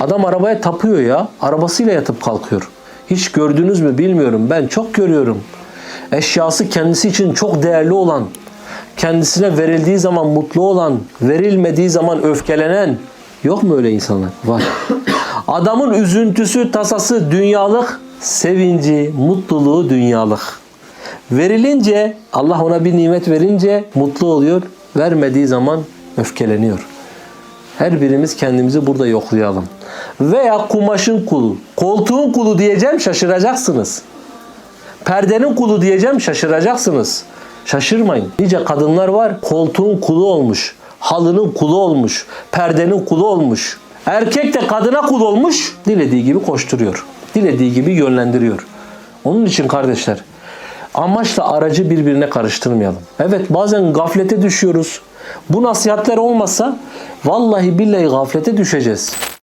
Adam arabaya tapıyor ya. Arabasıyla yatıp kalkıyor. Hiç gördünüz mü bilmiyorum. Ben çok görüyorum. Eşyası kendisi için çok değerli olan, kendisine verildiği zaman mutlu olan, verilmediği zaman öfkelenen yok mu öyle insanlar? Var. Adamın üzüntüsü, tasası dünyalık, sevinci, mutluluğu dünyalık. Verilince, Allah ona bir nimet verince mutlu oluyor, vermediği zaman öfkeleniyor. Her birimiz kendimizi burada yoklayalım. Veya kumaşın kulu, koltuğun kulu diyeceğim şaşıracaksınız. Perdenin kulu diyeceğim şaşıracaksınız. Şaşırmayın. Nice kadınlar var koltuğun kulu olmuş. Halının kulu olmuş. Perdenin kulu olmuş. Erkek de kadına kul olmuş. Dilediği gibi koşturuyor. Dilediği gibi yönlendiriyor. Onun için kardeşler amaçla aracı birbirine karıştırmayalım. Evet bazen gaflete düşüyoruz. Bu nasihatler olmasa vallahi billahi gaflete düşeceğiz.